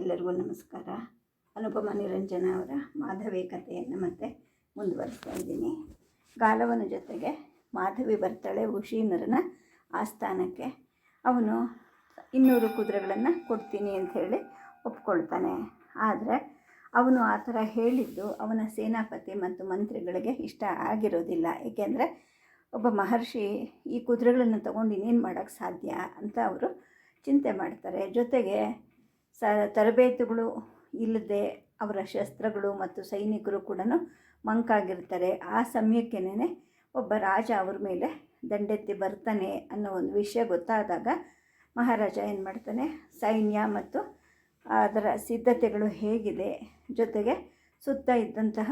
ಎಲ್ಲರಿಗೂ ನಮಸ್ಕಾರ. ಅನುಪಮ ನಿರಂಜನ ಅವರ ಮಾಧವಿ ಕಥೆಯನ್ನು ಮತ್ತೆ ಮುಂದುವರಿಸ್ತಾ ಇದ್ದೀನಿ. ಗಾಲವನ ಜೊತೆಗೆ ಮಾಧವಿ ಬರ್ತಾಳೆ ಉಶೀನರನ ಆಸ್ಥಾನಕ್ಕೆ. ಅವನು ಇನ್ನೂರು ಕುದುರೆಗಳನ್ನು ಕೊಡ್ತೀನಿ ಅಂತ ಹೇಳಿ ಒಪ್ಕೊಳ್ತಾನೆ. ಆದರೆ ಅವನು ಆ ಥರ ಹೇಳಿದ್ದು ಅವನ ಸೇನಾಪತಿ ಮತ್ತು ಮಂತ್ರಿಗಳಿಗೆ ಇಷ್ಟ ಆಗಿರೋದಿಲ್ಲ. ಏಕೆಂದರೆ ಒಬ್ಬ ಮಹರ್ಷಿ ಈ ಕುದುರೆಗಳನ್ನು ತಗೊಂಡು ಇನ್ನೇನು ಮಾಡೋಕ್ಕೆ ಸಾಧ್ಯ ಅಂತ ಅವರು ಚಿಂತೆ ಮಾಡ್ತಾರೆ. ಜೊತೆಗೆ ಸ ತರಬೇತುಗಳು ಇಲ್ಲದೆ ಅವರ ಶಸ್ತ್ರಗಳು ಮತ್ತು ಸೈನಿಕರು ಕೂಡ ಮಂಕಾಗಿರ್ತಾರೆ. ಆ ಸಮಯಕ್ಕೇನೆ ಒಬ್ಬ ರಾಜ ಅವ್ರ ಮೇಲೆ ದಂಡೆತ್ತಿ ಬರ್ತಾನೆ ಅನ್ನೋ ಒಂದು ವಿಷಯ ಗೊತ್ತಾದಾಗ ಮಹಾರಾಜ ಏನು ಮಾಡ್ತಾನೆ, ಸೈನ್ಯ ಮತ್ತು ಅದರ ಸಿದ್ಧತೆಗಳು ಹೇಗಿದೆ, ಜೊತೆಗೆ ಸುತ್ತ ಇದ್ದಂತಹ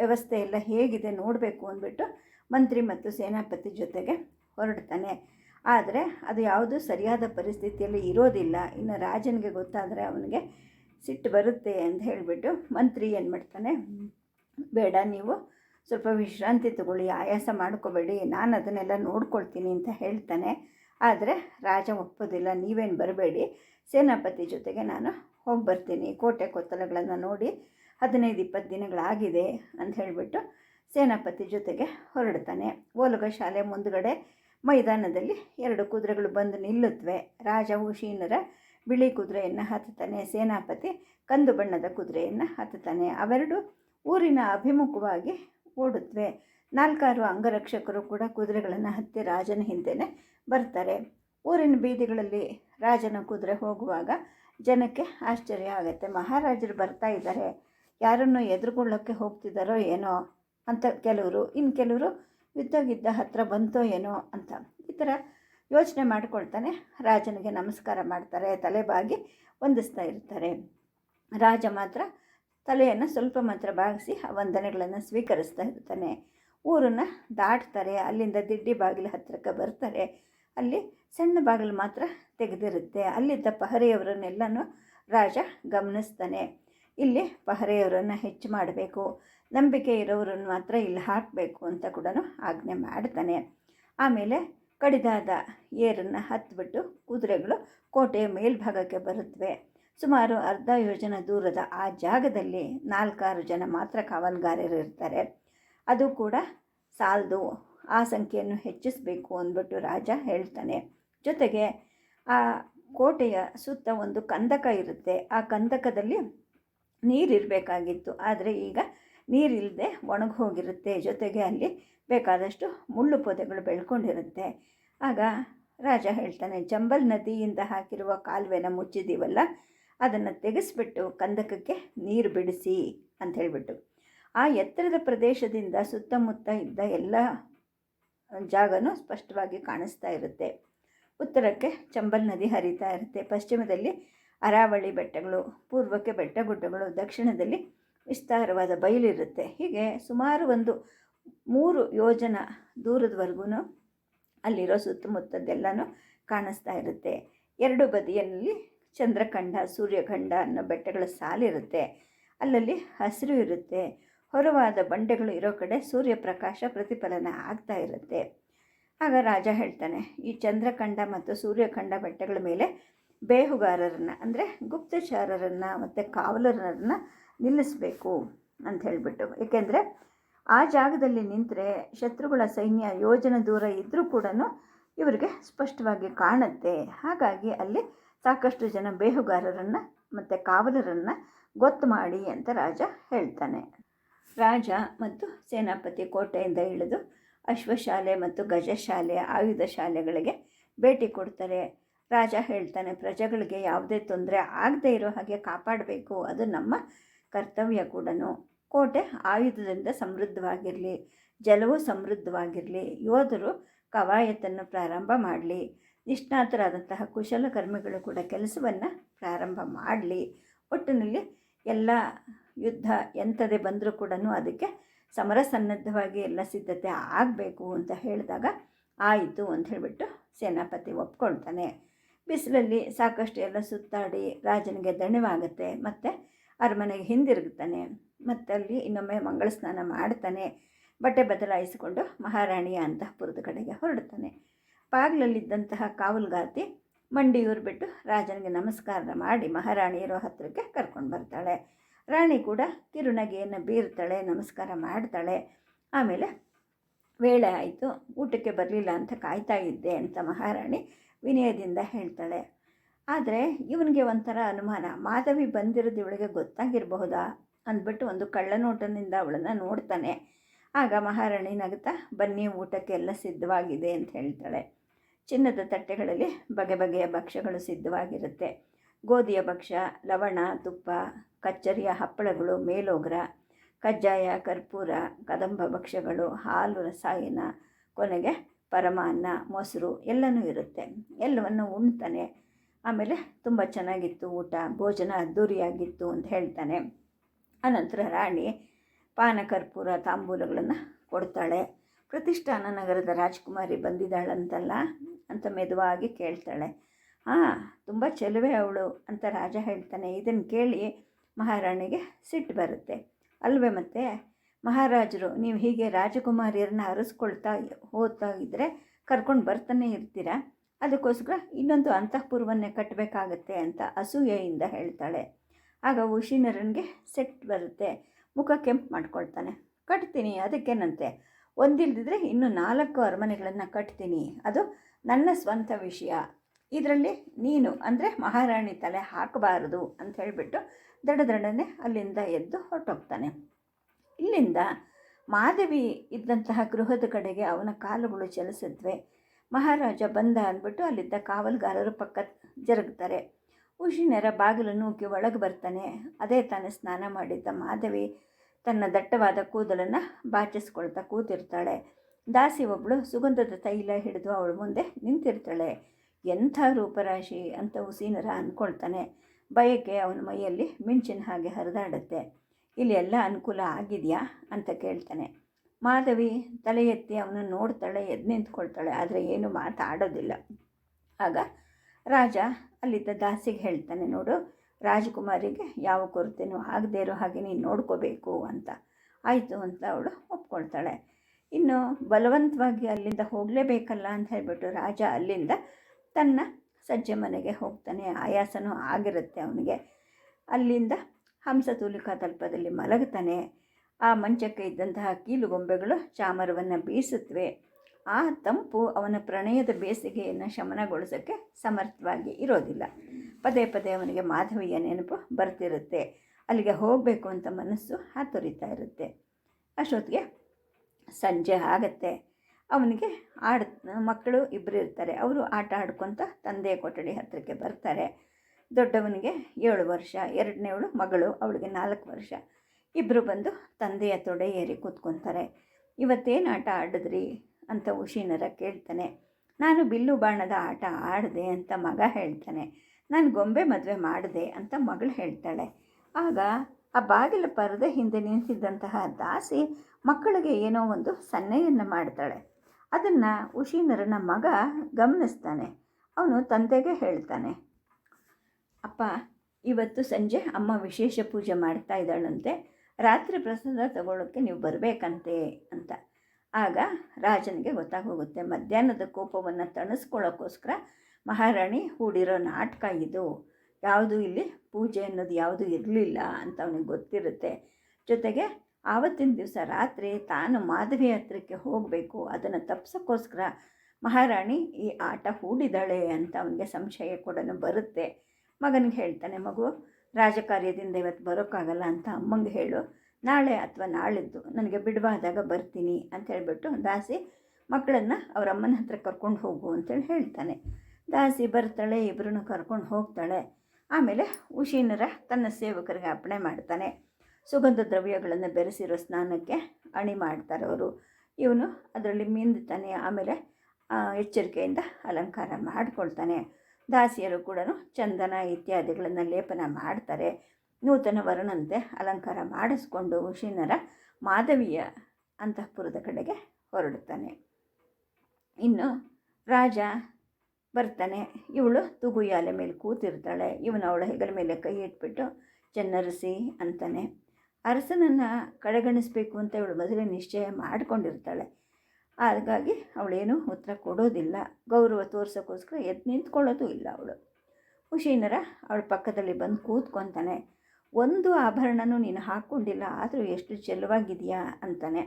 ವ್ಯವಸ್ಥೆ ಎಲ್ಲ ಹೇಗಿದೆ ನೋಡಬೇಕು ಅಂದ್ಬಿಟ್ಟು ಮಂತ್ರಿ ಮತ್ತು ಸೇನಾಪತಿ ಜೊತೆಗೆ ಹೊರಡ್ತಾನೆ. ಆದರೆ ಅದು ಯಾವುದು ಸರಿಯಾದ ಪರಿಸ್ಥಿತಿಯಲ್ಲಿ ಇರೋದಿಲ್ಲ. ಇನ್ನು ರಾಜನಿಗೆ ಗೊತ್ತಾದರೆ ಅವನಿಗೆ ಸಿಟ್ಟು ಬರುತ್ತೆ ಅಂತ ಹೇಳಿಬಿಟ್ಟು ಮಂತ್ರಿ ಏನು ಮಾಡ್ತಾನೆ, ಬೇಡ ನೀವು ಸ್ವಲ್ಪ ವಿಶ್ರಾಂತಿ ತಗೊಳ್ಳಿ, ಆಯಾಸ ಮಾಡ್ಕೋಬೇಡಿ, ನಾನು ಅದನ್ನೆಲ್ಲ ನೋಡ್ಕೊಳ್ತೀನಿ ಅಂತ ಹೇಳ್ತಾನೆ. ಆದರೆ ರಾಜ ಒಪ್ಪೋದಿಲ್ಲ, ನೀವೇನು ಬರಬೇಡಿ, ಸೇನಾಪತಿ ಜೊತೆಗೆ ನಾನು ಹೋಗಿ ಬರ್ತೀನಿ ಕೋಟೆ ಕೊತ್ತಲಗಳನ್ನು ನೋಡಿ ಹದಿನೈದು ಇಪ್ಪತ್ತು ದಿನಗಳಾಗಿದೆ ಅಂತ ಹೇಳಿಬಿಟ್ಟು ಸೇನಾಪತಿ ಜೊತೆಗೆ ಹೊರಡ್ತಾನೆ. ಓಲಗ ಶಾಲೆ ಮುಂದುಗಡೆ ಮೈದಾನದಲ್ಲಿ ಎರಡು ಕುದುರೆಗಳು ಬಂದು ನಿಲ್ಲುತ್ತವೆ ರಾಜ ಉಶೀನರ ಬಿಳಿ ಕುದುರೆಯನ್ನು ಹತ್ತುತ್ತಾನೆ. ಸೇನಾಪತಿ ಕಂದು ಬಣ್ಣದ ಕುದುರೆಯನ್ನು ಹತ್ತುತ್ತಾನೆ. ಅವೆರಡು ಊರಿನ ಅಭಿಮುಖವಾಗಿ ಓಡುತ್ತವೆ ನಾಲ್ಕಾರು ಅಂಗರಕ್ಷಕರು ಕೂಡ ಕುದುರೆಗಳನ್ನು ಹತ್ತಿ ರಾಜನ ಹಿಂದೆನೆ ಬರ್ತಾರೆ. ಊರಿನ ಬೀದಿಗಳಲ್ಲಿ ರಾಜನ ಕುದುರೆ ಹೋಗುವಾಗ ಜನಕ್ಕೆ ಆಶ್ಚರ್ಯ ಆಗುತ್ತೆ. ಮಹಾರಾಜರು ಬರ್ತಾ ಇದ್ದಾರೆ. ಯಾರನ್ನು ಎದುರುಗೊಳ್ಳೋಕ್ಕೆ ಹೋಗ್ತಿದ್ದಾರೋ ಏನೋ ಅಂತ ಕೆಲವರು ಇನ್ನು ಕೆಲವರು ಯುದ್ಧ ಹತ್ರ ಬಂತೋ ಏನೋ ಅಂತ ಈ ಥರ ಯೋಚನೆ ಮಾಡ್ಕೊಳ್ತಾನೆ. ರಾಜನಿಗೆ ನಮಸ್ಕಾರ ಮಾಡ್ತಾರೆ ತಲೆಬಾಗಿ ವಂದಿಸ್ತಾ ಇರ್ತಾರೆ. ರಾಜ ಮಾತ್ರ ತಲೆಯನ್ನು ಸ್ವಲ್ಪ ಮಾತ್ರ ಬಾಗಿಸಿ ಆ ವಂದನೆಗಳನ್ನು ಸ್ವೀಕರಿಸ್ತಾ ಇರ್ತಾನೆ. ಊರನ್ನು ದಾಟ್ತಾರೆ, ಅಲ್ಲಿಂದ ದಿಡ್ಡಿ ಬಾಗಿಲು ಹತ್ತಿರಕ್ಕೆ ಬರ್ತಾರೆ. ಅಲ್ಲಿ ಸಣ್ಣ ಬಾಗಿಲು ಮಾತ್ರ ತೆಗೆದಿರುತ್ತೆ. ಅಲ್ಲಿದ್ದ ಪಹರೆಯವರನ್ನೆಲ್ಲನೂ ರಾಜ ಗಮನಿಸ್ತಾನೆ. ಇಲ್ಲಿ ಪಹರೆಯವರನ್ನು ಹೆಚ್ಚು ಮಾಡಬೇಕು. ನಂಬಿಕೆ ಇರೋರನ್ನು ಮಾತ್ರ ಇಲ್ಲಿ ಹಾಕಬೇಕು ಅಂತ ಕೂಡ ಆಜ್ಞೆ ಮಾಡ್ತಾನೆ. ಆಮೇಲೆ ಕಡಿದಾದ ಏರನ್ನು ಹತ್ಬಿಟ್ಟು ಕುದುರೆಗಳು ಕೋಟೆಯ ಮೇಲ್ಭಾಗಕ್ಕೆ ಬರುತ್ತವೆ ಸುಮಾರು ಅರ್ಧ ಯೋಜನ ದೂರದ ಆ ಜಾಗದಲ್ಲಿ ನಾಲ್ಕಾರು ಜನ ಮಾತ್ರ ಕಾವಲ್ಗಾರರು ಇರ್ತಾರೆ. ಅದು ಕೂಡ ಸಾಲದು ಆ ಸಂಖ್ಯೆಯನ್ನು ಹೆಚ್ಚಿಸಬೇಕು ಅಂದ್ಬಿಟ್ಟು ರಾಜ ಹೇಳ್ತಾನೆ. ಜೊತೆಗೆ ಆ ಕೋಟೆಯ ಸುತ್ತ ಒಂದು ಕಂದಕ ಇರುತ್ತೆ. ಆ ಕಂದಕದಲ್ಲಿ ನೀರಿರಬೇಕಾಗಿತ್ತು. ಆದರೆ ಈಗ ನೀರಿಲ್ಲದೆ ಒಣಗಿ ಹೋಗಿರುತ್ತೆ. ಜೊತೆಗೆ ಅಲ್ಲಿ ಬೇಕಾದಷ್ಟು ಮುಳ್ಳು ಪೊದೆಗಳು ಬೆಳ್ಕೊಂಡಿರುತ್ತೆ. ಆಗ ರಾಜ ಹೇಳ್ತಾನೆ ಚಂಬಲ್ ನದಿಯಿಂದ ಹಾಕಿರುವ ಕಾಲುವೆನ ಮುಚ್ಚಿದ್ದೀವಲ್ಲ ಅದನ್ನು ತೆಗೆಸಿಬಿಟ್ಟು ಕಂದಕಕ್ಕೆ ನೀರು ಬಿಡಿಸಿ, ಅಂತ ಹೇಳಿಬಿಟ್ಟು. ಆ ಎತ್ತರದ ಪ್ರದೇಶದಿಂದ ಸುತ್ತಮುತ್ತ ಇದ್ದ ಎಲ್ಲ ಜಾಗನೂ ಸ್ಪಷ್ಟವಾಗಿ ಕಾಣಿಸ್ತಾ ಇರುತ್ತೆ. ಉತ್ತರಕ್ಕೆ ಚಂಬಲ್ ನದಿ ಹರಿತಾ ಇರುತ್ತೆ. ಪಶ್ಚಿಮದಲ್ಲಿ ಅರಾವಳಿ ಬೆಟ್ಟಗಳು, ಪೂರ್ವಕ್ಕೆ ಬೆಟ್ಟ ಗುಡ್ಡಗಳು ದಕ್ಷಿಣದಲ್ಲಿ ವಿಸ್ತಾರವಾದ ಬಯಲಿರುತ್ತೆ ಹೀಗೆ ಸುಮಾರು ಒಂದು ಮೂರು ಯೋಜನ ದೂರದವರೆಗೂ ಅಲ್ಲಿರೋ ಸುತ್ತಮುತ್ತದ್ದೆಲ್ಲನೂ ಕಾಣಿಸ್ತಾ ಇರುತ್ತೆ. ಎರಡು ಬದಿಯಲ್ಲಿ ಚಂದ್ರಖಂಡ, ಸೂರ್ಯಖಂಡ ಅನ್ನೋ ಬೆಟ್ಟಗಳ ಸಾಲಿರುತ್ತೆ ಅಲ್ಲಲ್ಲಿ ಹಸಿರು ಇರುತ್ತೆ. ಹೊರವಾದ ಬಂಡೆಗಳು ಇರೋ ಕಡೆ ಸೂರ್ಯಪ್ರಕಾಶ ಪ್ರತಿಫಲನ ಆಗ್ತಾ ಇರುತ್ತೆ. ಆಗ ರಾಜ ಹೇಳ್ತಾನೆ, ಈ ಚಂದ್ರಖಂಡ ಮತ್ತು ಸೂರ್ಯಖಂಡ ಬೆಟ್ಟಗಳ ಮೇಲೆ ಬೇಹುಗಾರರನ್ನು, ಅಂದರೆ ಗುಪ್ತಚಾರರನ್ನು ಮತ್ತು ಕಾವಲರನ್ನು ನಿಲ್ಲಿಸಬೇಕು ಅಂತ ಹೇಳಿಬಿಟ್ಟು. ಏಕೆಂದರೆ ಆ ಜಾಗದಲ್ಲಿ ನಿಂತರೆ ಶತ್ರುಗಳ ಸೈನ್ಯ ಯೋಜನೆ ದೂರ ಇದ್ದರೂ ಕೂಡ ಇವರಿಗೆ ಸ್ಪಷ್ಟವಾಗಿ ಕಾಣುತ್ತೆ. ಹಾಗಾಗಿ ಅಲ್ಲಿ ಸಾಕಷ್ಟು ಜನ ಬೇಹುಗಾರರನ್ನು ಮತ್ತು ಕಾವಲರನ್ನು ಗೊತ್ತು ಮಾಡಿ ಅಂತ ರಾಜ ಹೇಳ್ತಾನೆ. ರಾಜ ಮತ್ತು ಸೇನಾಪತಿ ಕೋಟೆಯಿಂದ ಇಳಿದು ಅಶ್ವಶಾಲೆ ಮತ್ತು ಗಜಶಾಲೆ, ಆಯುಧ ಶಾಲೆಗಳಿಗೆ ಭೇಟಿ ಕೊಡ್ತಾರೆ. ರಾಜ ಹೇಳ್ತಾನೆ, ಪ್ರಜೆಗಳಿಗೆ ಯಾವುದೇ ತೊಂದರೆ ಆಗದೇ ಇರೋ ಹಾಗೆ ಕಾಪಾಡಬೇಕು. ಅದು ನಮ್ಮ ಕರ್ತವ್ಯ ಕೂಡ ಕೋಟೆ ಆಯುಧದಿಂದ ಸಮೃದ್ಧವಾಗಿರಲಿ, ಜಲವು ಸಮೃದ್ಧವಾಗಿರಲಿ, ಯೋಧರು ಕವಾಯತನ್ನು ಪ್ರಾರಂಭ ಮಾಡಲಿ, ನಿಷ್ಣಾತರಾದಂತಹ ಕುಶಲಕರ್ಮಿಗಳು ಕೂಡ ಕೆಲಸವನ್ನು ಪ್ರಾರಂಭ ಮಾಡಲಿ. ಒಟ್ಟಿನಲ್ಲಿ ಎಲ್ಲ ಯುದ್ಧ ಎಂಥದೇ ಬಂದರೂ ಕೂಡ ಅದಕ್ಕೆ ಸಮರ ಸನ್ನದ್ಧವಾಗಿ ಎಲ್ಲ ಸಿದ್ಧತೆ ಆಗಬೇಕು ಅಂತ ಹೇಳಿದಾಗ, ಆಯಿತು ಅಂತ ಹೇಳಿಬಿಟ್ಟು ಸೇನಾಪತಿ ಒಪ್ಕೊಳ್ತಾನೆ. ಬಿಸಿಲಲ್ಲಿ ಸಾಕಷ್ಟು ಎಲ್ಲ ಸುತ್ತಾಡಿ ರಾಜನಿಗೆ ದಣಿವಾಗುತ್ತೆ ಮತ್ತು ಅರಮನೆಗೆ ಹಿಂದಿರುಗುತ್ತಾನೆ. ಮತ್ತು ಅಲ್ಲಿ ಇನ್ನೊಮ್ಮೆ ಮಂಗಳ ಸ್ನಾನ ಮಾಡ್ತಾನೆ. ಬಟ್ಟೆ ಬದಲಾಯಿಸಿಕೊಂಡು ಮಹಾರಾಣಿಯ ಅಂತಃಪುರದ ಕಡೆಗೆ ಹೊರಡ್ತಾನೆ ಬಾಗಿಲಲ್ಲಿದ್ದಂತಹ ಕಾವಲುಗಾತಿ ಮಂಡಿಯೂರು ಬಿಟ್ಟು ರಾಜನಿಗೆ ನಮಸ್ಕಾರ ಮಾಡಿ ಮಹಾರಾಣಿಯರ ಹತ್ತಿರಕ್ಕೆ ಕರ್ಕೊಂಡು ಬರ್ತಾಳೆ. ರಾಣಿ ಕೂಡ ಕಿರುನಗೆಯನ್ನು ಬೀರ್ತಾಳೆ, ನಮಸ್ಕಾರ ಮಾಡ್ತಾಳೆ. ಆಮೇಲೆ, ವೇಳೆ ಆಯಿತು, ಊಟಕ್ಕೆ ಬರಲಿಲ್ಲ ಅಂತ ಕಾಯ್ತಾ ಇದ್ದೆ ಅಂತ ಮಹಾರಾಣಿ ವಿನಯದಿಂದ ಹೇಳ್ತಾಳೆ, ಆದರೆ ಇವನಿಗೆ ಒಂಥರ ಅನುಮಾನ. ಮಾಧವಿ ಬಂದಿರೋದು ಇವಳಿಗೆ ಗೊತ್ತಾಗಿರಬಹುದಾ? ಅಂದ್ಬಿಟ್ಟು ಒಂದು ಕಳ್ಳನೋಟನಿಂದ ಅವಳನ್ನು ನೋಡ್ತಾನೆ. ಆಗ ಮಹಾರಾಣಿ ನಗುತ್ತಾ ಬನ್ನಿ ಊಟಕ್ಕೆ ಎಲ್ಲ ಸಿದ್ಧವಾಗಿದೆ ಅಂತ ಹೇಳ್ತಾಳೆ. ಚಿನ್ನದ ತಟ್ಟೆಗಳಲ್ಲಿ ಬಗೆ ಬಗೆಯ ಭಕ್ಷ್ಯಗಳು ಸಿದ್ಧವಾಗಿರುತ್ತೆ. ಗೋಧಿಯ ಭಕ್ಷ್ಯ, ಲವಣ, ತುಪ್ಪ, ಕಚ್ಚರಿಯ ಹಪ್ಪಳಗಳು, ಮೇಲೋಗ್ರ, ಕಜ್ಜಾಯ, ಕರ್ಪೂರ, ಕದಂಬ ಭಕ್ಷ್ಯಗಳು, ಹಾಲು, ರಸಾಯನ, ಕೊನೆಗೆ ಪರಮಾನ್ನ, ಮೊಸರು ಎಲ್ಲನೂ ಇರುತ್ತೆ. ಎಲ್ಲವನ್ನು ಉಣ್ತಾನೆ. ಆಮೇಲೆ ತುಂಬ ಚೆನ್ನಾಗಿತ್ತು ಊಟ. ಭೋಜನ ಅದ್ದೂರಿಯಾಗಿತ್ತು ಅಂತ ಹೇಳ್ತಾನೆ. ಆನಂತರ ರಾಣಿ ಪಾನ ಕರ್ಪೂರ, ತಾಂಬೂಲಗಳನ್ನು ಕೊಡ್ತಾಳೆ. ಪ್ರತಿಷ್ಠಾನ ನಗರದ ರಾಜ್ಕುಮಾರಿ ಬಂದಿದ್ದಾಳಂತಲ್ಲ? ಅಂತ ಮೆದುವಾಗಿ ಕೇಳ್ತಾಳೆ. ಹಾಂ, ತುಂಬ ಚೆಲುವೆ ಅವಳು ಅಂತ ರಾಜ ಹೇಳ್ತಾನೆ. ಇದನ್ನು ಕೇಳಿ ಮಹಾರಾಣಿಗೆ ಸಿಟ್ಟು ಬರುತ್ತೆ. ಅಲ್ವೇ ಮತ್ತೆ? ಮಹಾರಾಜರು, ನೀವು ಹೀಗೆ ರಾಜಕುಮಾರಿಯರನ್ನ ಅರಸ್ಕೊಳ್ತಾ ಹೋಗ್ತಾ ಇದ್ದರೆ ಕರ್ಕೊಂಡು ಬರ್ತಾನೆ ಇರ್ತೀರ? ಅದಕ್ಕೋಸ್ಕರ ಇನ್ನೊಂದು ಅಂತಃಪುರವನ್ನೇ ಕಟ್ಟಬೇಕಾಗತ್ತೆ ಅಂತ ಅಸೂಯೆಯಿಂದ ಹೇಳ್ತಾಳೆ. ಆಗ ಉಶಿನರನಿಗೆ ಸೆಟ್ ಬರುತ್ತೆ. ಮುಖ ಕೆಂಪು ಮಾಡ್ಕೊಳ್ತಾನೆ. ಕಟ್ತೀನಿ, ಅದಕ್ಕೇನಂತೆ? ಒಂದಿಲ್ದಿದ್ರೆ ಇನ್ನು ನಾಲ್ಕು ಅರಮನೆಗಳನ್ನು ಕಟ್ತೀನಿ. ಅದು ನನ್ನ ಸ್ವಂತ ವಿಷಯ. ಇದರಲ್ಲಿ ನೀನು ಅಂದರೆ ಮಹಾರಾಣಿ ತಲೆ ಹಾಕಬಾರದು ಅಂತ ಹೇಳಿಬಿಟ್ಟು ದಡದಡನೆ ಅಲ್ಲಿಂದ ಎದ್ದು ಹೊರಟೋಗ್ತಾನೆ. ಇಲ್ಲಿಂದ ಮಾಧವಿ ಇದ್ದಂತಹ ಗೃಹದ ಕಡೆಗೆ ಅವನ ಕಾಲುಗಳು ಚಲಿಸಿದ್ವೆ. ಮಹಾರಾಜ ಬಂದ ಅಂದ್ಬಿಟ್ಟು ಅಲ್ಲಿದ್ದ ಕಾವಲುಗಾರರು ಪಕ್ಕ ಜರುಗ್ತಾರೆ. ಉಶಿನರ ಬಾಗಿಲು ನೂಕಿ ಒಳಗೆ ಬರ್ತಾನೆ. ಅದೇ ತಾನೇ ಸ್ನಾನ ಮಾಡಿದ್ದ ಮಾಧವಿ ತನ್ನ ದಟ್ಟವಾದ ಕೂದಲನ್ನು ಬಾಚಿಸ್ಕೊಳ್ತಾ ಕೂತಿರ್ತಾಳೆ. ದಾಸಿ ಒಬ್ಬಳು ಸುಗಂಧದ ತೈಲ ಹಿಡಿದು ಅವಳ ಮುಂದೆ ನಿಂತಿರ್ತಾಳೆ. ಎಂಥ ರೂಪರಾಶಿ ಅಂತ ಉಸೀನರ ಅಂದ್ಕೊಳ್ತಾನೆ ಬಯಕೆ ಅವನ ಮೈಯಲ್ಲಿ ಮಿಂಚಿನ ಹಾಗೆ ಹರಿದಾಡುತ್ತೆ. ಇಲ್ಲಿ ಎಲ್ಲ ಅನುಕೂಲ ಆಗಿದೆಯಾ ಅಂತ ಕೇಳ್ತಾನೆ. ಮಾಧವಿ ತಲೆ ಎತ್ತಿ ಅವನು ನೋಡ್ತಾಳೆ ಎದ್ದು ನಿಂತ್ಕೊಳ್ತಾಳೆ, ಆದರೆ ಏನು ಮಾತಾಡೋದಿಲ್ಲ. ಆಗ ರಾಜ ಅಲ್ಲಿದ್ದ ದಾಸಿಗೆ ಹೇಳ್ತಾನೆ, ನೋಡು, ರಾಜಕುಮಾರಿಗೆ ಯಾವ ಕೊರತೆನೂ ಆಗದೇ ಇರೋ ಹಾಗೆ ನೀನು ನೋಡ್ಕೋಬೇಕು ಅಂತ. ಆಯಿತು, ಅಂತ ಅವಳು ಒಪ್ಕೊಳ್ತಾಳೆ. ಇನ್ನು ಬಲವಂತವಾಗಿ ಅಲ್ಲಿಂದ ಹೋಗಲೇಬೇಕಲ್ಲ, ಅಂತ ಹೇಳಿಬಿಟ್ಟು ರಾಜ ಅಲ್ಲಿಂದ ತನ್ನ ಸಜ್ಜೆ ಮನೆಗೆ ಹೋಗ್ತಾನೆ. ಆಯಾಸನೂ ಆಗಿರುತ್ತೆ ಅವನಿಗೆ. ಅಲ್ಲಿಂದ ಹಂಸತೂಲಿಕಾ ತಲ್ಪದಲ್ಲಿ ಮಲಗುತ್ತಾನೆ. ಆ ಮಂಚಕ್ಕೆ ಇದ್ದಂತಹ ಕೀಲುಗೊಂಬೆಗಳು ಚಾಮರವನ್ನು ಬೀಸುತ್ತವೆ ಆ ತಂಪು ಅವನ ಪ್ರಣಯದ ಬೇಸಿಗೆಯನ್ನು ಶಮನಗೊಳಿಸೋಕ್ಕೆ ಸಮರ್ಥವಾಗಿ ಇರೋದಿಲ್ಲ. ಪದೇ ಪದೇ ಅವನಿಗೆ ಮಾಧವಿಯ ನೆನಪು ಬರ್ತಿರುತ್ತೆ. ಅಲ್ಲಿಗೆ ಹೋಗಬೇಕು ಅಂತ ಮನಸ್ಸು ಹಾತೊರಿತಾ ಇರುತ್ತೆ. ಅಷ್ಟೊತ್ತಿಗೆ ಸಂಜೆ ಆಗತ್ತೆ. ಅವನಿಗೆ ಆಡ್ ಮಕ್ಕಳು ಇಬ್ಬರು ಇರ್ತಾರೆ. ಅವರು ಆಟ ಆಡ್ಕೊತ ತಂದೆ ಕೊಠಡಿ ಹತ್ತಿರಕ್ಕೆ ಬರ್ತಾರೆ. ದೊಡ್ಡವನಿಗೆ ಏಳು ವರ್ಷ ಎರಡನೇವಳು ಮಗಳು, ಅವಳಿಗೆ ನಾಲ್ಕು ವರ್ಷ. ಇಬ್ಬರು ಬಂದು ತಂದೆಯ ತೊಡೆ ಏರಿ ಕೂತ್ಕೊತಾರೆ. ಇವತ್ತೇನು ಆಟ ಆಡಿದ್ರಿ? ಅಂತ ಉಶೀನರ ಕೇಳ್ತಾನೆ. ನಾನು ಬಿಲ್ಲು ಬಾಣದ ಆಟ ಆಡಿದೆ ಅಂತ ಮಗ ಹೇಳ್ತಾನೆ. ನಾನು ಗೊಂಬೆ ಮದುವೆ ಮಾಡಿದೆ ಅಂತ ಮಗಳು ಹೇಳ್ತಾಳೆ. ಆಗ ಆ ಬಾಗಿಲ ಪರದೆ ಹಿಂದೆ ನಿಂತಿದ್ದಂತಹ ದಾಸಿ ಮಕ್ಕಳಿಗೆ ಏನೋ ಒಂದು ಸನ್ನೆಯನ್ನು ಮಾಡ್ತಾಳೆ. ಅದನ್ನು ಉಶೀನರನ ಮಗ ಗಮನಿಸ್ತಾನೆ. ಅವನು ತಂದೆಗೆ ಹೇಳ್ತಾನೆ. ಅಪ್ಪ, ಇವತ್ತು ಸಂಜೆ ಅಮ್ಮ ವಿಶೇಷ ಪೂಜೆ ಮಾಡ್ತಾ ಇದ್ದಾಳಂತೆ. ರಾತ್ರಿ ಪ್ರಸಾದ ತಗೊಳ್ಳೋಕ್ಕೆ ನೀವು ಬರಬೇಕಂತೆ ಅಂತ. ಆಗ ರಾಜನಿಗೆ ಗೊತ್ತಾಗೋಗುತ್ತೆ, ಮಧ್ಯಾಹ್ನದ ಕೋಪವನ್ನು ತಣಿಸ್ಕೊಳ್ಳೋಕ್ಕೋಸ್ಕರ ಮಹಾರಾಣಿ ಹೂಡಿರೋ ನಾಟಕ ಇದು. ಯಾವುದು ಇಲ್ಲಿ ಪೂಜೆ ಅನ್ನೋದು ಯಾವುದು ಇರಲಿಲ್ಲ ಅಂತ ಅವನಿಗೆ ಗೊತ್ತಿರುತ್ತೆ. ಜೊತೆಗೆ ಆವತ್ತಿನ ದಿವಸ ರಾತ್ರಿ ತಾನು ಮಾಧವಿ ಹತ್ರಕ್ಕೆ ಹೋಗಬೇಕು, ಅದನ್ನು ತಪ್ಪಿಸೋಕ್ಕೋಸ್ಕರ ಮಹಾರಾಣಿ ಈ ಆಟ ಹೂಡಿದಾಳೆ ಅಂತ ಅವನಿಗೆ ಸಂಶಯ ಕೂಡ ಬರುತ್ತೆ. ಮಗನಿಗೆ ಹೇಳ್ತಾನೆ, ಮಗು, ರಾಜಕಾರ್ಯದಿಂದ ಇವತ್ತು ಬರೋಕ್ಕಾಗಲ್ಲ ಅಂತ ಅಮ್ಮಂಗೆ ಹೇಳು. ನಾಳೆ ಅಥವಾ ನಾಳಿದ್ದು ನನಗೆ ಬಿಡುವಾದಾಗ ಬರ್ತೀನಿ ಅಂತ ಹೇಳಿಬಿಟ್ಟು ದಾಸಿ ಮಕ್ಕಳನ್ನು ಅವ್ರ ಅಮ್ಮನ ಹತ್ರ ಕರ್ಕೊಂಡು ಹೋಗು ಅಂತೇಳಿ ಹೇಳ್ತಾನೆ. ದಾಸಿ ಬರ್ತಾಳೆ ಇಬ್ಬರನ್ನು ಕರ್ಕೊಂಡು ಹೋಗ್ತಾಳೆ. ಆಮೇಲೆ ಉಶೀನರ ತನ್ನ ಸೇವಕರಿಗೆ ಅಪ್ಪಣೆ ಮಾಡ್ತಾನೆ. ಸುಗಂಧ ದ್ರವ್ಯಗಳನ್ನು ಬೆರೆಸಿರೋ ಸ್ನಾನಕ್ಕೆ ಅಣಿ ಮಾಡ್ತಾರೆ ಅವರು. ಇವನು ಅದರಲ್ಲಿ ಮೀಂದುತ್ತಾನೆ ಆಮೇಲೆ ಎಚ್ಚರಿಕೆಯಿಂದ ಅಲಂಕಾರ ಮಾಡಿಕೊಳ್ತಾನೆ. ದಾಸಿಯರು ಕೂಡ ಚಂದನ ಇತ್ಯಾದಿಗಳನ್ನು ಲೇಪನ ಮಾಡ್ತಾರೆ. ನೂತನ ವರನಂತೆ ಅಲಂಕಾರ ಮಾಡಿಸ್ಕೊಂಡು ಉಶಿನರ ಮಾಧವಿಯ ಅಂತಃಪುರದ ಕಡೆಗೆ ಹೊರಡುತ್ತಾನೆ. ಇನ್ನು ರಾಜ ಬರ್ತಾನೆ. ಇವಳು ತುಗುಯಾಲೆ ಮೇಲೆ ಕೂತಿರ್ತಾಳೆ. ಇವನು ಅವಳ ಹೆಗಲ ಮೇಲೆ ಕೈ ಇಟ್ಬಿಟ್ಟು ಚೆನ್ನರಿಸಿ ಅಂತಾನೆ. ಅರಸನನ್ನು ಕಡೆಗಣಿಸ್ಬೇಕು ಅಂತ ಇವಳು ಮೊದಲೇ ನಿಶ್ಚಯ ಮಾಡಿಕೊಂಡಿರ್ತಾಳೆ. ಹಾಗಾಗಿ ಅವಳೇನು ಉತ್ತರ ಕೊಡೋದಿಲ್ಲ. ಗೌರವ ತೋರ್ಸೋಕ್ಕೋಸ್ಕರ ಎದ್ದು ನಿಂತ್ಕೊಳ್ಳೋದು ಇಲ್ಲ ಅವಳು. ಹುಷೀನರ ಅವಳ ಪಕ್ಕದಲ್ಲಿ ಬಂದು ಕೂತ್ಕೊತಾನೆ. ಒಂದು ಆಭರಣನೂ ನೀನು ಹಾಕ್ಕೊಂಡಿಲ್ಲ, ಆದರೂ ಎಷ್ಟು ಚೆಲುವಾಗಿದೆಯಾ? ಅಂತಾನೆ.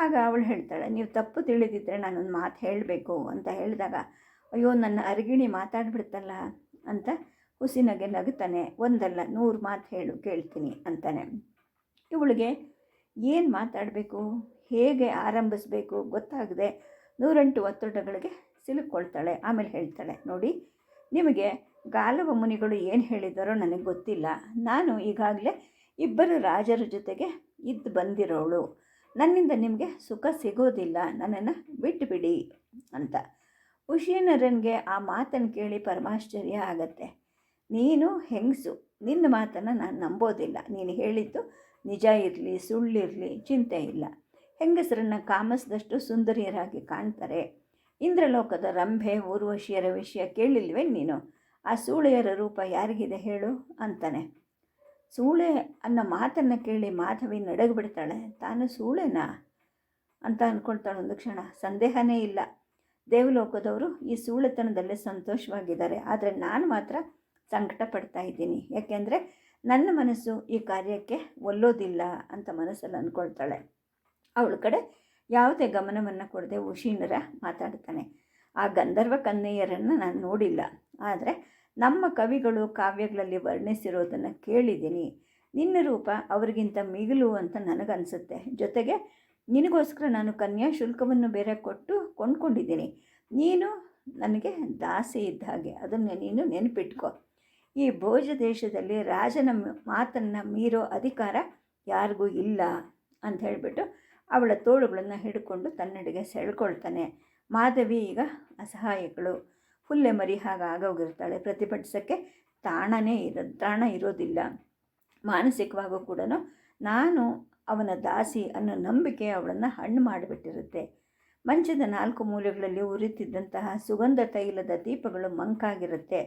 ಆಗ ಅವಳು ಹೇಳ್ತಾಳೆ, ನೀವು ತಪ್ಪು ತಿಳಿದಿದ್ದರೆ ನಾನೊಂದು ಮಾತು ಹೇಳಬೇಕು, ಅಂತ ಹೇಳಿದಾಗ, ಅಯ್ಯೋ, ನನ್ನ ಅರಿಗಿಣಿ ಮಾತಾಡ್ಬಿಡ್ತಲ್ಲ, ಅಂತ ಹುಸಿನಗೆ ನಗುತ್ತಾನೆ. ಒಂದಲ್ಲ, ನೂರು ಮಾತು ಹೇಳು, ಕೇಳ್ತೀನಿ, ಅಂತಾನೆ. ಇವಳಿಗೆ ಏನು ಮಾತಾಡಬೇಕು? ಹೇಗೆ ಆರಂಭಿಸಬೇಕು ಗೊತ್ತಾಗದೆ ನೂರೆಂಟು ಒತ್ತಡಗಳಿಗೆ ಸಿಲುಕೊಳ್ತಾಳೆ, ಆಮೇಲೆ ಹೇಳ್ತಾಳೆ, ನೋಡಿ, ನಿಮಗೆ ಗಾಲವ ಮುನಿಗಳು ಏನು ಹೇಳಿದಾರೋ ನನಗೆ ಗೊತ್ತಿಲ್ಲ. ನಾನು ಈಗಾಗಲೇ ಇಬ್ಬರು ರಾಜರ ಜೊತೆಗೆ ಇದ್ದು ಬಂದಿರೋಳು. ನನ್ನಿಂದ ನಿಮಗೆ ಸುಖ ಸಿಗೋದಿಲ್ಲ, ನನ್ನನ್ನು ಬಿಟ್ಟುಬಿಡಿ ಅಂತ. ಉಷೀನರನಿಗೆ ಆ ಮಾತನ್ನು ಕೇಳಿ ಪರಮಾಶ್ಚರ್ಯ ಆಗತ್ತೆ. ನೀನು ಹೆಂಗಸು? ನಿನ್ನ ಮಾತನ್ನು ನಾನು ನಂಬೋದಿಲ್ಲ. ನೀನು ಹೇಳಿದ್ದು ನಿಜ ಇರಲಿ, ಸುಳ್ಳಿರಲಿ, ಚಿಂತೆ ಇಲ್ಲ. ಹೆಂಗಸರನ್ನು ಕಾಮಸದಷ್ಟು ಸುಂದರಿಯರಾಗಿ ಕಾಣ್ತಾರೆ. ಇಂದ್ರಲೋಕದ ರಂಭೆ ಊರ್ವಶಿಯರ ವಿಷಯ ಕೇಳಿಲ್ವೇ ನೀನು? ಆ ಸೂಳೆಯರ ರೂಪ ಯಾರಿಗಿದೆ ಹೇಳು ಅಂತಾನೆ. ಸೂಳೆ ಅನ್ನೋ ಮಾತನ್ನು ಕೇಳಿ ಮಾಧವಿ ನಡಗ್ಬಿಡ್ತಾಳೆ. ತಾನು ಸೂಳೆನಾ? ಅಂತ ಅಂದ್ಕೊಳ್ತಾಳೆ ಒಂದು ಕ್ಷಣ. ಸಂದೇಹನೇ ಇಲ್ಲ. ದೇವಲೋಕದವರು ಈ ಸೂಳೆತನದಲ್ಲೇ ಸಂತೋಷವಾಗಿದ್ದಾರೆ. ಆದರೆ ನಾನು ಮಾತ್ರ ಸಂಕಟ ಪಡ್ತಾ ಇದ್ದೀನಿ. ಯಾಕೆಂದರೆ ನನ್ನ ಮನಸ್ಸು ಈ ಕಾರ್ಯಕ್ಕೆ ಒಲ್ಲೋದಿಲ್ಲ ಅಂತ ಮನಸ್ಸಲ್ಲಿ ಅಂದ್ಕೊಳ್ತಾಳೆ ಅವಳ ಕಡೆ ಯಾವುದೇ ಗಮನವನ್ನು ಕೊಡದೆ ಉಶೀನರ ಮಾತಾಡ್ತಾನೆ ಆ ಗಂಧರ್ವ ಕನ್ನೆಯರನ್ನು ನಾನು ನೋಡಿಲ್ಲ. ಆದರೆ ನಮ್ಮ ಕವಿಗಳು ಕಾವ್ಯಗಳಲ್ಲಿ ವರ್ಣಿಸಿರೋದನ್ನು ಕೇಳಿದ್ದೀನಿ. ನಿನ್ನ ರೂಪ ಅವರಿಗಿಂತ ಮಿಗಿಲು ಅಂತ ನನಗನ್ಸುತ್ತೆ. ಜೊತೆಗೆ ನಿನಗೋಸ್ಕರ ನಾನು ಕನ್ಯಾ ಶುಲ್ಕವನ್ನು ಬೇರೆ ಕೊಟ್ಟು ಕೊಂಡ್ಕೊಂಡಿದ್ದೀನಿ. ನೀನು ನನಗೆ ದಾಸಿ ಇದ್ದ ಹಾಗೆ. ಅದನ್ನು ನೀನು ನೆನಪಿಟ್ಕೋ. ಈ ಭೋಜ ದೇಶದಲ್ಲಿ ರಾಜನ ಮಾತನ್ನು ಮೀರೋ ಅಧಿಕಾರ ಯಾರಿಗೂ ಇಲ್ಲ ಅಂತ ಹೇಳಿಬಿಟ್ಟು ಅವಳ ತೋಳುಗಳನ್ನು ಹಿಡ್ಕೊಂಡು ತನ್ನಡೆಗೆ ಸೆಳ್ಕೊಳ್ತಾನೆ. ಮಾಧವಿ ಈಗ ಅಸಹಾಯಕಳು. ಹುಲ್ಲೆ ಮರಿ ಹಾಗೆ ಆಗೋಗಿರ್ತಾಳೆ ಪ್ರತಿಭಟಿಸೋಕ್ಕೆ ತಾಣನೇ ಇರೋ, ತಾಣ ಇರೋದಿಲ್ಲ. ಮಾನಸಿಕವಾಗೂ ಕೂಡ ನಾನು ಅವನ ದಾಸಿ ಅನ್ನೋ ನಂಬಿಕೆ ಅವಳನ್ನು ಹಣ್ಣು ಮಾಡಿಬಿಟ್ಟಿರುತ್ತೆ. ಮಂಚದ ನಾಲ್ಕು ಮೂಲೆಗಳಲ್ಲಿ ಉರಿತಿದ್ದಂತಹ ಸುಗಂಧ ತೈಲದ ದೀಪಗಳು ಮಂಕಾಗಿರುತ್ತೆ.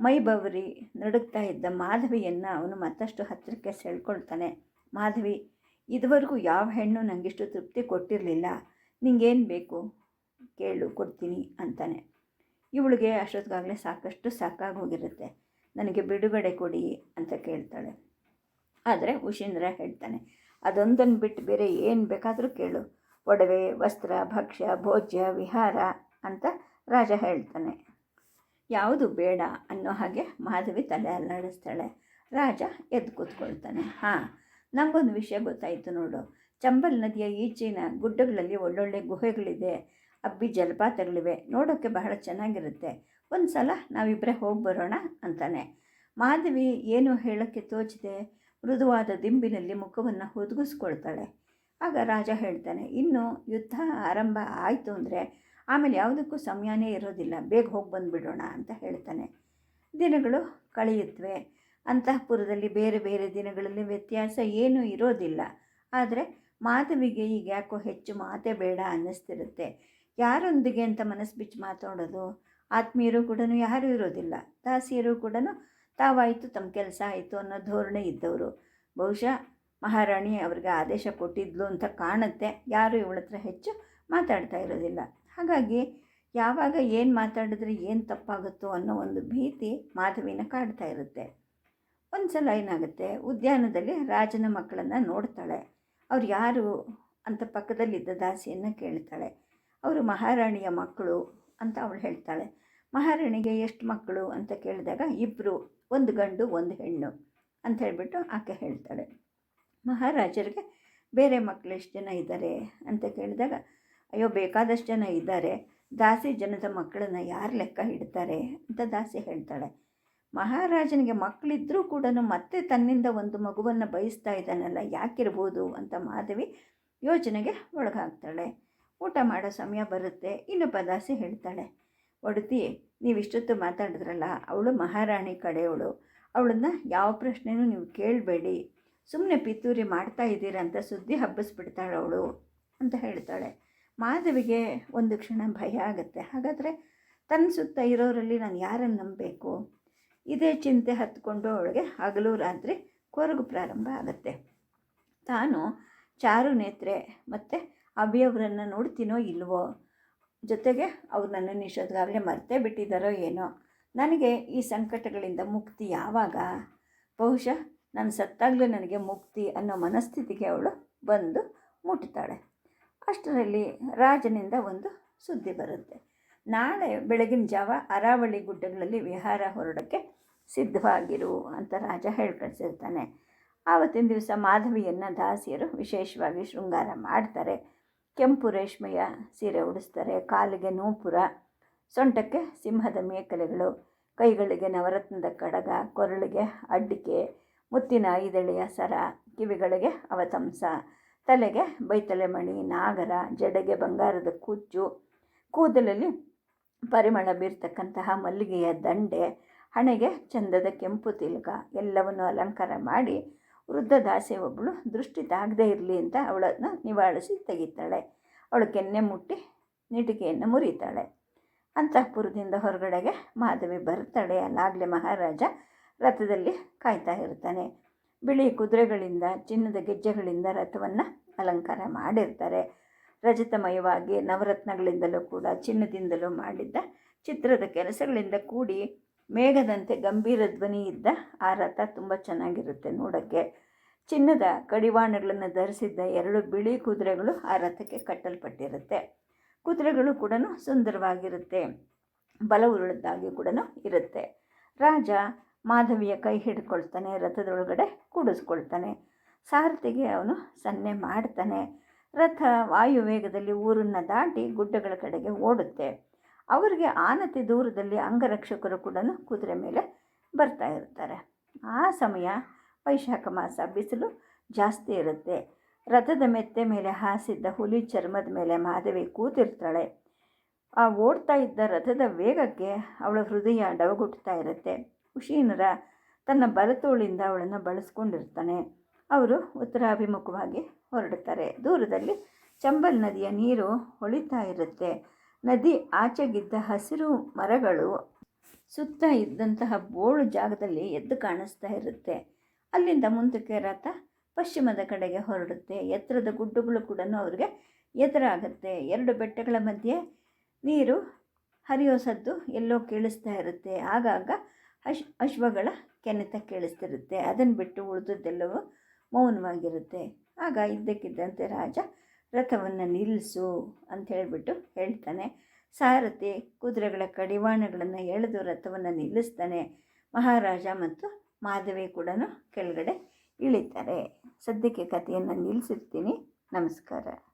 ಮೈಬವರಿ ನಡುಗ್ತಾ ಇದ್ದ ಮಾಧವಿಯನ್ನು ಅವನು ಮತ್ತಷ್ಟು ಹತ್ತಿರಕ್ಕೆ ಸೆಳ್ಕೊಳ್ತಾನೆ. ಮಾಧವಿ ಇದುವರೆಗೂ ಯಾವ ಹೆಣ್ಣು ನನಗಿಷ್ಟು ತೃಪ್ತಿ ಕೊಟ್ಟಿರಲಿಲ್ಲ. ನಿಂಗೇನು ಬೇಕು? ಕೇಳು, ಕೊಡ್ತೀನಿ ಅಂತಾನೆ. ಇವಳಿಗೆ ಅಷ್ಟೊತ್ತಿಗಾಗಲೇ ಸಾಕಷ್ಟು ಸಾಕಾಗೋಗಿರುತ್ತೆ. ನನಗೆ ಬಿಡುಗಡೆ ಕೊಡಿ ಅಂತ ಕೇಳ್ತಾಳೆ. ಆದರೆ ಉಷೀಂದ್ರ ಹೇಳ್ತಾನೆ ಅದೊಂದನ್ನು ಬಿಟ್ಟು ಬೇರೆ ಏನು ಬೇಕಾದರೂ ಕೇಳು. ಒಡವೆ, ವಸ್ತ್ರ, ಭಕ್ಷ್ಯ, ಭೋಜ್ಯ, ವಿಹಾರ ಅಂತ ರಾಜ ಹೇಳ್ತಾನೆ. ಯಾವುದು ಬೇಡ ಅನ್ನೋ ಹಾಗೆ ಮಾಧವಿ ತಲೆ ಅಲ್ಲಾಡಿಸ್ತಾಳೆ. ರಾಜ ಎದ್ದು ಕೂತ್ಕೊಳ್ತಾನೆ. ಹಾಂ ನನಗೊಂದು ವಿಷಯ ಗೊತ್ತಾಯಿತು ನೋಡು. ಚಂಬಲ್ ನದಿಯ ಈಚಿನ ಗುಡ್ಡಗಳಲ್ಲಿ ಒಳ್ಳೊಳ್ಳೆ ಗುಹೆಗಳಿದೆ. ಅಬ್ಬಿ ಜಲಪಾತಗಳಿವೆ. ನೋಡೋಕ್ಕೆ ಬಹಳ ಚೆನ್ನಾಗಿರುತ್ತೆ. ಒಂದು ಸಲ ನಾವಿಬ್ಬರೇ ಹೋಗಿ ಬರೋಣ ಅಂತಾನೆ. ಮಾಧವಿ ಏನು ಹೇಳೋಕ್ಕೆ ತೋಚದೆ? ಮೃದುವಾದ ದಿಂಬಿನಲ್ಲಿ ಮುಖವನ್ನು ಹುದುಗಿಸ್ಕೊಳ್ತಾಳೆ. ಆಗ ರಾಜ ಹೇಳ್ತಾನೆ, ಇನ್ನು ಯುದ್ಧ ಆರಂಭ ಆಯಿತು ಅಂದರೆ ಆಮೇಲೆ ಯಾವುದಕ್ಕೂ ಸಮಯನೇ ಇರೋದಿಲ್ಲ. ಬೇಗ ಹೋಗಿ ಬಂದುಬಿಡೋಣ ಅಂತ ಹೇಳ್ತಾನೆ. ದಿನಗಳು ಕಳೆಯುತ್ತವೆ ಅಂತಃಪುರದಲ್ಲಿ ಬೇರೆ ಬೇರೆ ದಿನಗಳಲ್ಲಿ ವ್ಯತ್ಯಾಸ ಏನೂ ಇರೋದಿಲ್ಲ. ಆದರೆ ಮಾಧವಿಗೆ ಈಗ ಯಾಕೋ ಹೆಚ್ಚು ಮಾತೇ ಬೇಡ ಅನ್ನಿಸ್ತಿರುತ್ತೆ. ಯಾರೊಂದಿಗೆ ಅಂತ ಮನಸ್ಸು ಬಿಚ್ಚಿ ಮಾತಾಡೋದು? ಆತ್ಮೀಯರು ಕೂಡ ಯಾರೂ ಇರೋದಿಲ್ಲ. ದಾಸಿಯರು ಕೂಡ ತಾವಾಯಿತು ತಮ್ಮ ಕೆಲಸ ಆಯಿತು ಅನ್ನೋ ಧೋರಣೆ ಇದ್ದವರು. ಬಹುಶಃ ಮಹಾರಾಣಿ ಅವ್ರಿಗೆ ಆದೇಶ ಕೊಟ್ಟಿದ್ಲು ಅಂತ ಕಾಣುತ್ತೆ. ಯಾರೂ ಇವಳ ಹತ್ರ ಹೆಚ್ಚು ಮಾತಾಡ್ತಾ ಇರೋದಿಲ್ಲ. ಹಾಗಾಗಿ ಯಾವಾಗ ಏನು ಮಾತಾಡಿದ್ರೆ ಏನು ತಪ್ಪಾಗುತ್ತೋ ಅನ್ನೋ ಒಂದು ಭೀತಿ ಮಾಧವಿನ ಕಾಡ್ತಾ ಇರುತ್ತೆ. ಒಂದು ಸಲ ಏನಾಗುತ್ತೆ, ಉದ್ಯಾನದಲ್ಲಿ ರಾಜನ ಮಕ್ಕಳನ್ನು ನೋಡ್ತಾಳೆ. ಅವ್ರು ಯಾರು ಅಂತ ಪಕ್ಕದಲ್ಲಿದ್ದ ದಾಸಿಯನ್ನು ಕೇಳ್ತಾಳೆ. ಅವರು ಮಹಾರಾಣಿಯ ಮಕ್ಕಳು ಅಂತ ಅವಳು ಹೇಳ್ತಾಳೆ. ಮಹಾರಾಣಿಗೆ ಎಷ್ಟು ಮಕ್ಕಳು ಅಂತ ಕೇಳಿದಾಗ ಇಬ್ಬರು ಒಂದು ಗಂಡು, ಒಂದು ಹೆಣ್ಣು ಅಂತ ಹೇಳಿಬಿಟ್ಟು ಆಕೆ ಹೇಳ್ತಾಳೆ. ಮಹಾರಾಜರಿಗೆ, ಬೇರೆ ಮಕ್ಕಳು ಎಷ್ಟು ಜನ ಇದ್ದಾರೆ ಅಂತ ಕೇಳಿದಾಗ, ಅಯ್ಯೋ, ಬೇಕಾದಷ್ಟು ಜನ ಇದ್ದಾರೆ. ದಾಸಿ ಜನದ ಮಕ್ಕಳನ್ನು ಯಾರು ಲೆಕ್ಕ ಇಡ್ತಾರೆ ಅಂತ ದಾಸಿ ಹೇಳ್ತಾಳೆ. ಮಹಾರಾಜನಿಗೆ ಮಕ್ಕಳಿದ್ದರೂ ಕೂಡ ಮತ್ತೆ ತನ್ನಿಂದ ಒಂದು ಮಗುವನ್ನು ಬಯಸ್ತಾ ಇದ್ದಾನಲ್ಲ, ಯಾಕಿರ್ಬೋದು ಅಂತ ಮಾಧವಿ ಯೋಚನೆಗೆ ಒಳಗಾಗ್ತಾಳೆ. ಊಟ ಮಾಡೋ ಸಮಯ ಬರುತ್ತೆ, ಇನ್ನು ಪದಾಸೆ ಹೇಳ್ತಾಳೆ, ಒಡತಿ, ನೀವಿಷ್ಟೊತ್ತು ಮಾತಾಡಿದ್ರಲ್ಲ, ಅವಳು ಮಹಾರಾಣಿ ಕಡೆಯವಳು. ಅವಳನ್ನ ಯಾವ ಪ್ರಶ್ನೆನೂ ನೀವು ಕೇಳಬೇಡಿ. ಸುಮ್ಮನೆ ಪಿತೂರಿ ಮಾಡ್ತಾ ಇದ್ದೀರಾ ಅಂತ ಸುದ್ದಿ ಹಬ್ಬಿಸ್ಬಿಡ್ತಾಳೆ ಅವಳು, ಅಂತ ಹೇಳ್ತಾಳೆ. ಮಾಧವಿಗೆ ಒಂದು ಕ್ಷಣ ಭಯ ಆಗುತ್ತೆ. ಹಾಗಾದರೆ ತನ್ನ ಸುತ್ತ ಇರೋರಲ್ಲಿ ನಾನು ಯಾರನ್ನು ನಂಬಬೇಕು? ಇದೇ ಚಿಂತೆ ಹತ್ಕೊಂಡು ಅವಳಿಗೆ ಹಗಲು ರಾತ್ರಿ ಕೊರಗು ಪ್ರಾರಂಭ ಆಗುತ್ತೆ. ತಾನು ಚಾರು ನೇತ್ರೆ ಮತ್ತು ಅಭಿಯವರನ್ನು ನೋಡ್ತೀನೋ ಇಲ್ವೋ? ಜೊತೆಗೆ ಅವ್ರು ನನ್ನ ಇಷ್ಟೊತ್ತಿಗಾಗಲೇ ಮರ್ತೇ ಬಿಟ್ಟಿದ್ದಾರೋ ಏನೋ? ನನಗೆ ಈ ಸಂಕಟಗಳಿಂದ ಮುಕ್ತಿ ಯಾವಾಗ? ಬಹುಶಃ ನಾನು ಸತ್ತಾಗಲೇ ನನಗೆ ಮುಕ್ತಿ ಅನ್ನೋ ಮನಸ್ಥಿತಿಗೆ ಅವಳು ಬಂದು ಮುಟ್ತಾಳೆ. ಅಷ್ಟರಲ್ಲಿ ರಾಜನಿಂದ ಒಂದು ಸುದ್ದಿ ಬರುತ್ತೆ. ನಾಳೆ ಬೆಳಗಿನ ಜಾವ ಅರಾವಳಿ ಗುಡ್ಡಗಳಲ್ಲಿ ವಿಹಾರ ಹೊರಡೋಕ್ಕೆ ಸಿದ್ಧವಾಗಿರು ಅಂತ ರಾಜ ಹೇಳ್ಕಳಿಸಿರ್ತಾನೆ ಆವತ್ತಿನ ದಿವಸ ಮಾಧವಿಯನ್ನು ದಾಸಿಯರು ವಿಶೇಷವಾಗಿ ಶೃಂಗಾರ ಮಾಡ್ತಾರೆ. ಕೆಂಪು ರೇಷ್ಮೆಯ ಸೀರೆ ಉಡಿಸ್ತಾರೆ, ಕಾಲಿಗೆ ನೂಪುರ, ಸೊಂಟಕ್ಕೆ ಸಿಂಹದ ಮೇಕಲೆಗಳು, ಕೈಗಳಿಗೆ ನವರತ್ನದ ಕಡಗ, ಕೊರಳಿಗೆ ಅಡ್ಡಿಕೆ, ಮುತ್ತಿನ ಐದೆಳೆಯ ಸರ, ಕಿವಿಗಳಿಗೆ ಅವತಂಸ, ತಲೆಗೆ ಬೈತಲೆ ಮಣಿ ನಾಗರ, ಜಡೆಗೆ ಬಂಗಾರದ ಕುಚ್ಚು, ಕೂದಲಲ್ಲಿ ಪರಿಮಳ ಬೀರ್ತಕ್ಕಂತಹ ಮಲ್ಲಿಗೆಯ ದಂಡೆ, ಹಣೆಗೆ ಚಂದದ ಕೆಂಪು ತಿಲಕ ಎಲ್ಲವನ್ನು ಅಲಂಕಾರ ಮಾಡಿ ವೃದ್ಧ ದಾಸೆ ಒಬ್ಬಳು ದೃಷ್ಟಿ ತಾಗದೇ ಇರಲಿ ಅಂತ ಅವಳನ್ನು ನಿವಾಳಿಸಿ ತೆಗಿತಾಳೆ. ಅವಳು ಕೆನ್ನೆ ಮುಟ್ಟಿ ನಿಟಿಕೆಯನ್ನು ಮುರಿತಾಳೆ. ಅಂತಃಪುರದಿಂದ ಹೊರಗಡೆಗೆ ಮಾಧವಿ ಬರ್ತಾಳೆ ಅಲ್ಲಾಗಲೇ ಮಹಾರಾಜ ರಥದಲ್ಲಿ ಕಾಯ್ತಾ ಇರ್ತಾನೆ. ಬಿಳಿ ಕುದುರೆಗಳಿಂದ, ಚಿನ್ನದ ಗೆಜ್ಜೆಗಳಿಂದ ರಥವನ್ನು ಅಲಂಕಾರ ಮಾಡಿರ್ತಾರೆ. ರಜತಮಯವಾಗಿ ನವರತ್ನಗಳಿಂದಲೂ ಕೂಡ ಚಿನ್ನದಿಂದಲೂ ಮಾಡಿದ್ದ ಚಿತ್ರದ ಕೆಲಸಗಳಿಂದ ಕೂಡಿ ಮೇಘದಂತೆ ಗಂಭೀರ ಧ್ವನಿ ಇದ್ದ ಆ ರಥ ತುಂಬ ಚೆನ್ನಾಗಿರುತ್ತೆ ನೋಡೋಕ್ಕೆ. ಚಿನ್ನದ ಕಡಿವಾಣಗಳನ್ನು ಧರಿಸಿದ್ದ ಎರಡು ಬಿಳಿ ಕುದುರೆಗಳು ಆ ರಥಕ್ಕೆ ಕಟ್ಟಲ್ಪಟ್ಟಿರುತ್ತೆ. ಕುದುರೆಗಳು ಕೂಡ ಸುಂದರವಾಗಿರುತ್ತೆ ಬಲವುಳ್ಳದ್ದಾಗಿ ಕೂಡ ಇರುತ್ತೆ. ರಾಜ ಮಾಧವಿಯ ಕೈ ಹಿಡ್ಕೊಳ್ತಾನೆ, ರಥದೊಳಗಡೆ ಕೂಡಿಸ್ಕೊಳ್ತಾನೆ. ಸಾರಥಿಗೆ ಅವನು ಸನ್ನೆ ಮಾಡ್ತಾನೆ. ರಥ ವಾಯುವೇಗದಲ್ಲಿ ಊರನ್ನು ದಾಟಿ ಗುಡ್ಡಗಳ ಕಡೆಗೆ ಓಡುತ್ತೆ. ಅವರಿಗೆ ಆನತಿ ದೂರದಲ್ಲಿ ಅಂಗರಕ್ಷಕರು ಕೂಡ ಕುದುರೆ ಮೇಲೆ ಬರ್ತಾ ಇರ್ತಾರೆ. ಆ ಸಮಯ ವೈಶಾಖ ಮಾಸ ಬಿಸಿಲು ಜಾಸ್ತಿ ಇರುತ್ತೆ. ರಥದ ಮೆತ್ತೆ ಮೇಲೆ ಹಾಸಿದ್ದ ಹುಲಿ ಚರ್ಮದ ಮೇಲೆ ಮಾಧವಿ ಕೂತಿರ್ತಾಳೆ. ಆ ಓಡ್ತಾ ಇದ್ದ ರಥದ ವೇಗಕ್ಕೆ ಅವಳ ಹೃದಯ ಡವಗುಟ್ತಾ ಇರುತ್ತೆ. ಹುಷೀನರ ತನ್ನ ಬಲತೋಳಿಂದ ಅವಳನ್ನು ಬಳಸ್ಕೊಂಡಿರ್ತಾನೆ. ಅವರು ಉತ್ತರಾಭಿಮುಖವಾಗಿ ಹೊರಡುತ್ತಾರೆ. ದೂರದಲ್ಲಿ ಚಂಬಲ್ ನದಿಯ ನೀರು ಹೊಳಿತಾ ಇರುತ್ತೆ. ನದಿ ಆಚೆಗಿದ್ದ ಹಸಿರು ಮರಗಳು ಸುತ್ತ ಇದ್ದಂತಹ ಬೋಳು ಜಾಗದಲ್ಲಿ ಎದ್ದು ಕಾಣಿಸ್ತಾ ಇರುತ್ತೆ. ಅಲ್ಲಿಂದ ಮುಂದಕ್ಕೆ ರಥ ಪಶ್ಚಿಮದ ಕಡೆಗೆ ಹೊರಡುತ್ತೆ. ಎತ್ತರದ ಗುಡ್ಡಗಳು ಕೂಡ ಅವ್ರಿಗೆ ಎದುರಾಗುತ್ತೆ. ಎರಡು ಬೆಟ್ಟಗಳ ಮಧ್ಯೆ ನೀರು ಹರಿಯೋ ಸದ್ದು ಎಲ್ಲೋ ಕೇಳಿಸ್ತಾ ಇರುತ್ತೆ. ಆಗಾಗ ಅಶ್ ಅಶ್ವಗಳ ಕೆನೆತ ಕೇಳಿಸ್ತಿರುತ್ತೆ. ಅದನ್ನು ಬಿಟ್ಟು ಉಳಿದದ್ದೆಲ್ಲವೂ ಮೌನವಾಗಿರುತ್ತೆ. ಆಗ ಇದ್ದಕ್ಕಿದ್ದಂತೆ ರಾಜ, ರಥವನ್ನು ನಿಲ್ಲಿಸು ಅಂತ ಹೇಳಿಬಿಟ್ಟು ಹೇಳ್ತಾನೆ. ಸಾರಥಿ ಕುದುರೆಗಳ ಕಡಿವಾಣಗಳನ್ನು ಎಳೆದು ರಥವನ್ನು ನಿಲ್ಲಿಸ್ತಾನೆ. ಮಹಾರಾಜ ಮತ್ತು ಮಾಧವಿ ಕೂಡ ಕೆಳಗಡೆ ಇಳಿತಾರೆ. ಸದ್ಯಕ್ಕೆ ಕಥೆಯನ್ನು ನಿಲ್ಲಿಸಿರ್ತೀನಿ ನಮಸ್ಕಾರ.